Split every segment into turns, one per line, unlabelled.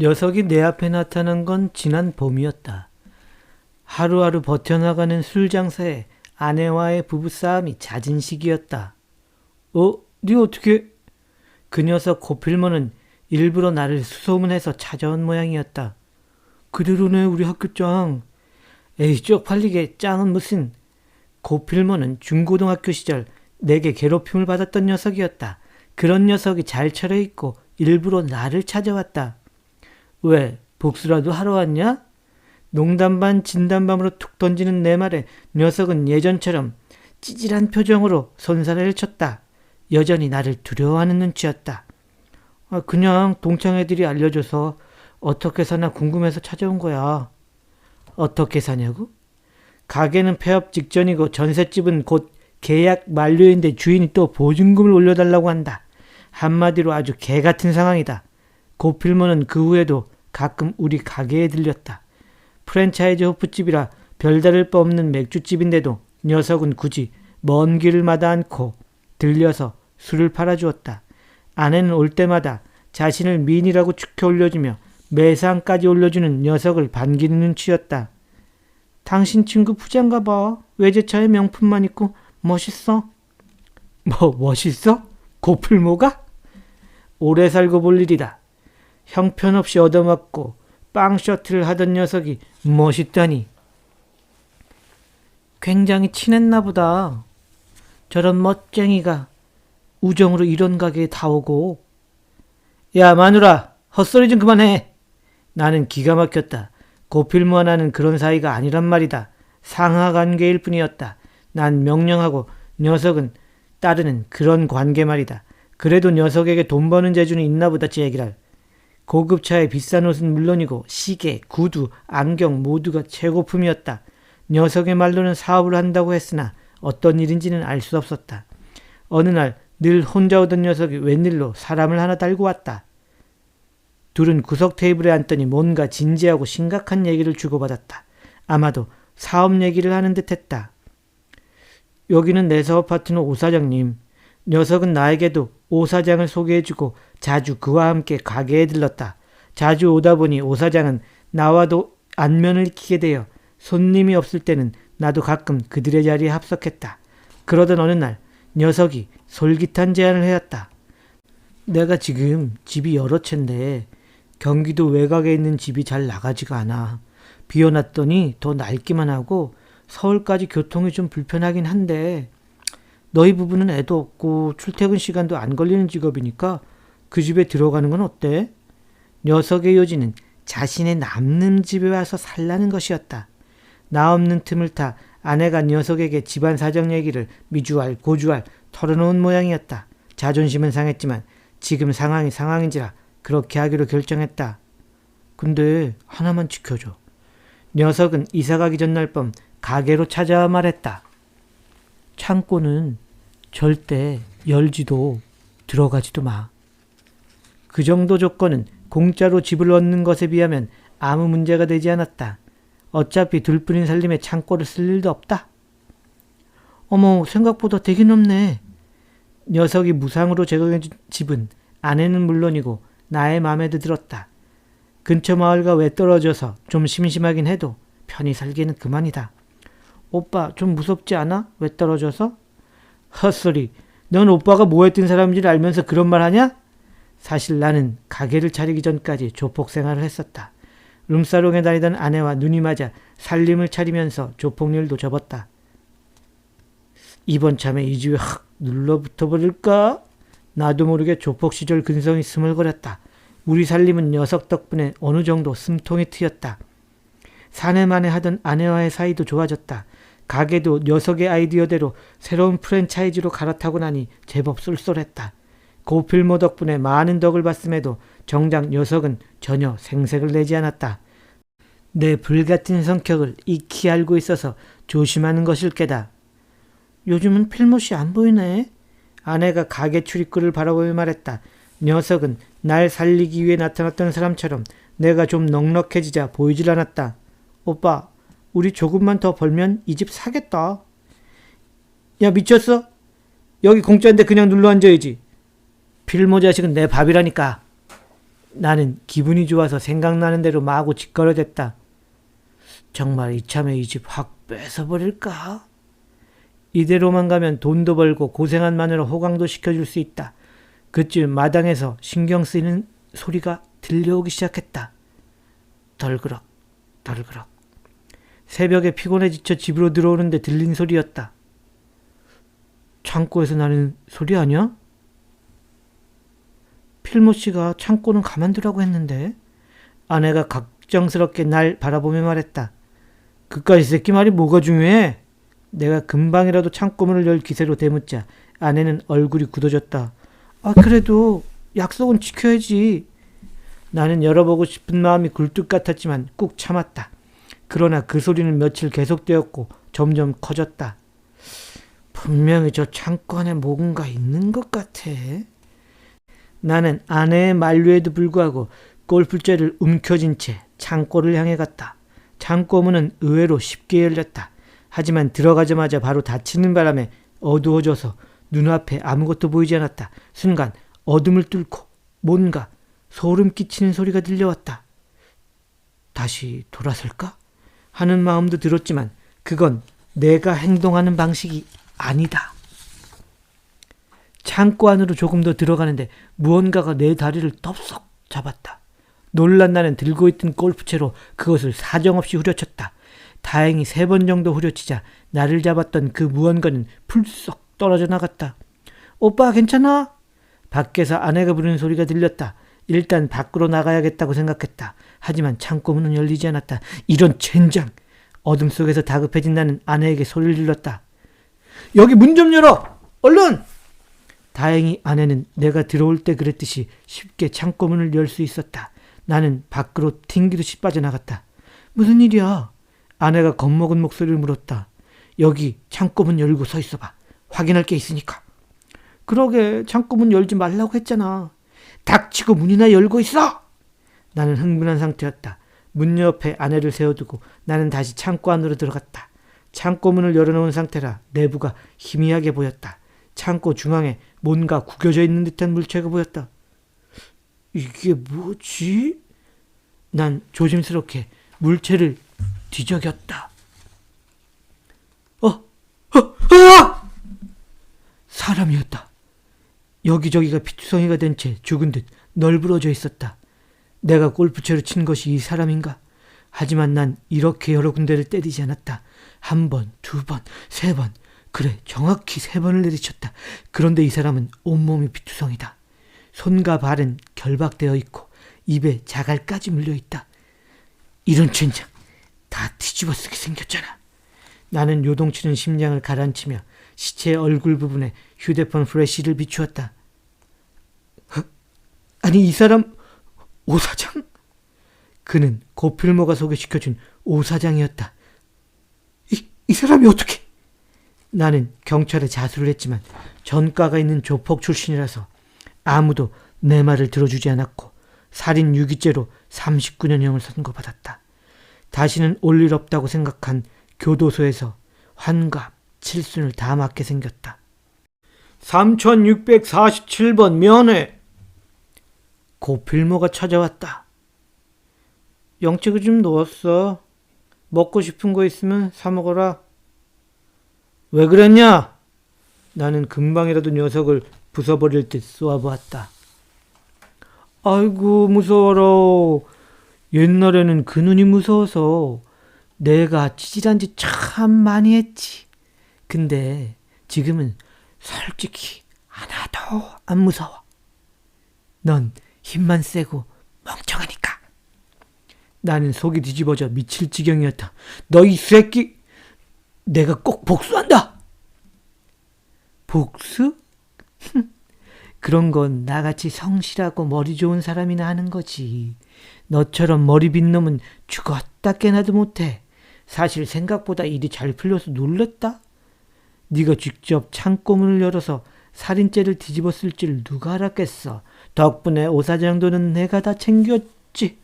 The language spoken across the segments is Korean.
녀석이 내 앞에 나타난 건 지난 봄이었다. 하루하루 버텨나가는 술 장사에 아내와의 부부싸움이 잦은 시기였다. 어? 네 어떻게? 그 녀석 고필모는 일부러 나를 수소문해서 찾아온 모양이었다. 그대로네 우리 학교장. 에이 쪽팔리게 짱은 무슨. 고필모는 중고등학교 시절 내게 괴롭힘을 받았던 녀석이었다. 그런 녀석이 잘 차려입고 일부러 나를 찾아왔다. 왜 복수라도 하러 왔냐? 농담 반 진담 반으로 툭 던지는 내 말에 녀석은 예전처럼 찌질한 표정으로 손사래를 쳤다. 여전히 나를 두려워하는 눈치였다. 아, 그냥 동창 애들이 알려줘서 어떻게 사나 궁금해서 찾아온 거야. 어떻게 사냐고? 가게는 폐업 직전이고 전셋집은 곧 계약 만료인데 주인이 또 보증금을 올려달라고 한다. 한마디로 아주 개 같은 상황이다. 고필모는 그 후에도 가끔 우리 가게에 들렸다. 프랜차이즈 호프집이라 별다를 바 없는 맥주집인데도 녀석은 굳이 먼 길을 마다 않고 들려서 술을 팔아주었다. 아내는 올 때마다 자신을 미인이라고 축혀 올려주며 매상까지 올려주는 녀석을 반기는 눈치였다. 당신 친구 부자인가 봐. 외제차에 명품만 입고 멋있어. 뭐 멋있어? 고풀모가? 오래 살고 볼 일이다. 형편없이 얻어맞고 빵 셔틀을 하던 녀석이 멋있다니. 굉장히 친했나 보다. 저런 멋쟁이가 우정으로 이런 가게에 다 오고. 야, 마누라, 헛소리 좀 그만해. 나는 기가 막혔다. 고필모 하나는 그런 사이가 아니란 말이다. 상하 관계일 뿐이었다. 난 명령하고 녀석은 따르는 그런 관계 말이다. 그래도 녀석에게 돈 버는 재주는 있나 보다 제기랄. 고급차에 비싼 옷은 물론이고 시계, 구두, 안경 모두가 최고품이었다. 녀석의 말로는 사업을 한다고 했으나 어떤 일인지는 알 수 없었다. 어느 날 늘 혼자 오던 녀석이 웬일로 사람을 하나 달고 왔다. 둘은 구석 테이블에 앉더니 뭔가 진지하고 심각한 얘기를 주고받았다. 아마도 사업 얘기를 하는 듯 했다. 여기는 내 사업 파트너 오 사장님. 녀석은 나에게도 오 사장을 소개해주고 자주 그와 함께 가게에 들렀다. 자주 오다 보니 오 사장은 나와도 안면을 익히게 되어 손님이 없을 때는 나도 가끔 그들의 자리에 합석했다. 그러던 어느 날 녀석이 솔깃한 제안을 해왔다. 내가 지금 집이 여러 채인데 경기도 외곽에 있는 집이 잘 나가지가 않아. 비워놨더니 더 낡기만 하고 서울까지 교통이 좀 불편하긴 한데 너희 부부는 애도 없고 출퇴근 시간도 안 걸리는 직업이니까 그 집에 들어가는 건 어때? 녀석의 요지는 자신의 남는 집에 와서 살라는 것이었다. 나 없는 틈을 타 아내가 녀석에게 집안 사정 얘기를 미주알 고주알 털어놓은 모양이었다. 자존심은 상했지만 지금 상황이 상황인지라 그렇게 하기로 결정했다. 근데 하나만 지켜줘. 녀석은 이사 가기 전날 밤 가게로 찾아와 말했다. 창고는 절대 열지도 들어가지도 마. 그 정도 조건은 공짜로 집을 얻는 것에 비하면 아무 문제가 되지 않았다. 어차피 둘뿐인 살림에 창고를 쓸 일도 없다. 어머, 생각보다 되게 넓네. 녀석이 무상으로 제공해준 집은 아내는 물론이고 나의 마음에도 들었다. 근처 마을과 외 떨어져서 좀 심심하긴 해도 편히 살기는 그만이다. 오빠 좀 무섭지 않아? 외 떨어져서? 헛소리. 넌 오빠가 뭐 했던 사람인지 알면서 그런 말 하냐? 사실 나는 가게를 차리기 전까지 조폭 생활을 했었다. 룸사롱에 다니던 아내와 눈이 맞아 살림을 차리면서 조폭일도 접었다. 이번 참에 이 집에 확 눌러붙어 버릴까? 나도 모르게 조폭 시절 근성이 스물거렸다. 우리 살림은 녀석 덕분에 어느 정도 숨통이 트였다. 사내만에 하던 아내와의 사이도 좋아졌다. 가게도 녀석의 아이디어대로 새로운 프랜차이즈로 갈아타고 나니 제법 쏠쏠했다. 고필모 덕분에 많은 덕을 봤음에도 정작 녀석은 전혀 생색을 내지 않았다. 내 불같은 성격을 익히 알고 있어서 조심하는 것일 게다. 요즘은 필모씨 안 보이네. 아내가 가게 출입구를 바라보며 말했다. 녀석은 날 살리기 위해 나타났던 사람처럼 내가 좀 넉넉해지자 보이질 않았다. 오빠, 우리 조금만 더 벌면 이 집 사겠다. 야, 미쳤어? 여기 공짜인데 그냥 눌러 앉아야지. 필모 자식은 내 밥이라니까. 나는 기분이 좋아서 생각나는 대로 마구 짓거려댔다. 정말 이참에 이 집 확 뺏어버릴까? 이대로만 가면 돈도 벌고 고생한 마누라 호강도 시켜줄 수 있다. 그쯤 마당에서 신경 쓰이는 소리가 들려오기 시작했다. 덜그럭, 덜그럭. 새벽에 피곤해 지쳐 집으로 들어오는데 들린 소리였다. 창고에서 나는 소리 아니야? 필모 씨가 창고는 가만두라고 했는데 아내가 걱정스럽게 날 바라보며 말했다. 그까지 새끼 말이 뭐가 중요해? 내가 금방이라도 창고문을 열 기세로 대묻자 아내는 얼굴이 굳어졌다. 아 그래도 약속은 지켜야지. 나는 열어보고 싶은 마음이 굴뚝 같았지만 꾹 참았다. 그러나 그 소리는 며칠 계속되었고 점점 커졌다. 분명히 저 창고 안에 뭔가 있는 것 같아. 나는 아내의 만류에도 불구하고 골프째를 움켜쥔 채 창고를 향해 갔다. 창고 문은 의외로 쉽게 열렸다. 하지만 들어가자마자 바로 닫히는 바람에 어두워져서 눈앞에 아무것도 보이지 않았다. 순간 어둠을 뚫고 뭔가 소름 끼치는 소리가 들려왔다. 다시 돌아설까? 하는 마음도 들었지만 그건 내가 행동하는 방식이 아니다. 창고 안으로 조금 더 들어가는데 무언가가 내 다리를 덥석 잡았다. 놀란 나는 들고 있던 골프채로 그것을 사정없이 후려쳤다. 다행히 세 번 정도 후려치자 나를 잡았던 그 무언가는 풀썩 떨어져 나갔다. 오빠 괜찮아? 밖에서 아내가 부르는 소리가 들렸다. 일단 밖으로 나가야겠다고 생각했다. 하지만 창고 문은 열리지 않았다. 이런 젠장! 어둠 속에서 다급해진 나는 아내에게 소리를 질렀다. 여기 문 좀 열어! 얼른! 다행히 아내는 내가 들어올 때 그랬듯이 쉽게 창고 문을 열 수 있었다. 나는 밖으로 튕기듯이 빠져나갔다. 무슨 일이야? 아내가 겁먹은 목소리를 물었다. 여기 창고문 열고 서 있어봐. 확인할 게 있으니까. 그러게 창고문 열지 말라고 했잖아. 닥치고 문이나 열고 있어! 나는 흥분한 상태였다. 문 옆에 아내를 세워두고 나는 다시 창고 안으로 들어갔다. 창고 문을 열어놓은 상태라 내부가 희미하게 보였다. 창고 중앙에 뭔가 구겨져 있는 듯한 물체가 보였다. 이게 뭐지? 난 조심스럽게 물체를 뒤적였다. 어, 어, 아! 사람이었다. 여기저기가 피투성이가 된 채 죽은 듯 널브러져 있었다. 내가 골프채로 친 것이 이 사람인가? 하지만 난 이렇게 여러 군데를 때리지 않았다. 한 번, 두 번, 세 번. 그래, 정확히 세 번을 내리쳤다. 그런데 이 사람은 온몸이 피투성이다. 손과 발은 결박되어 있고 입에 자갈까지 물려 있다. 이런 젠장 다 뒤집어 쓰게 생겼잖아. 나는 요동치는 심장을 가라앉히며 시체의 얼굴 부분에 휴대폰 플래시를 비추었다. 헉? 아니 이 사람 오 사장? 그는 고필모가 소개시켜준 오 사장이었다. 이, 이 사람이 어떻게? 나는 경찰에 자수를 했지만 전과가 있는 조폭 출신이라서 아무도 내 말을 들어주지 않았고 살인 유기죄로 39년형을 선고받았다. 다시는 올 일 없다고 생각한 교도소에서 환갑, 칠순을 다 맞게 생겼다. 3647번 면회! 고필모가 찾아왔다. 영책을 좀 넣었어. 먹고 싶은 거 있으면 사 먹어라. 왜 그랬냐? 나는 금방이라도 녀석을 부숴버릴 듯 쏘아보았다. 아이고 무서워라. 옛날에는 그 눈이 무서워서 내가 치질한 짓참 많이 했지. 근데 지금은 솔직히 하나도 안 무서워. 넌 힘만 세고 멍청하니까. 나는 속이 뒤집어져 미칠 지경이었다. 너 이 새끼! 내가 꼭 복수한다! 복수? 그런 건 나같이 성실하고 머리 좋은 사람이나 하는 거지. 너처럼 머리 빈 놈은 죽었다 깨나도 못해. 사실 생각보다 일이 잘 풀려서 놀랬다. 네가 직접 창고문을 열어서 살인죄를 뒤집었을 줄 누가 알았겠어. 덕분에 오사장도는 내가 다 챙겼지.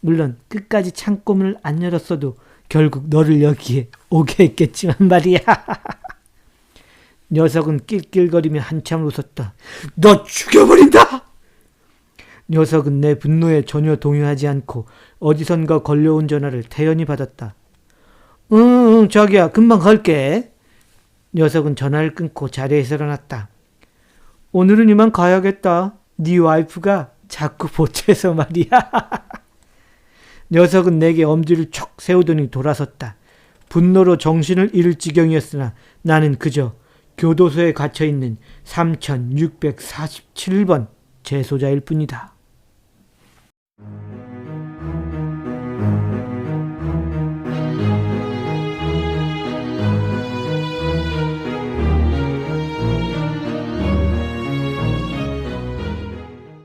물론 끝까지 창고문을 안 열었어도 결국 너를 여기에 오게 했겠지만 말이야. 녀석은 낄낄거리며 한참 웃었다. 너 죽여버린다! 녀석은 내 분노에 전혀 동요하지 않고 어디선가 걸려온 전화를 태연히 받았다. 응, 응, 자기야, 금방 갈게. 녀석은 전화를 끊고 자리에서 일어났다. 오늘은 이만 가야겠다. 네 와이프가 자꾸 보채서 말이야. 녀석은 내게 엄지를 촉 세우더니 돌아섰다. 분노로 정신을 잃을 지경이었으나 나는 그저 교도소에 갇혀 있는 3647번 재소자일 뿐이다.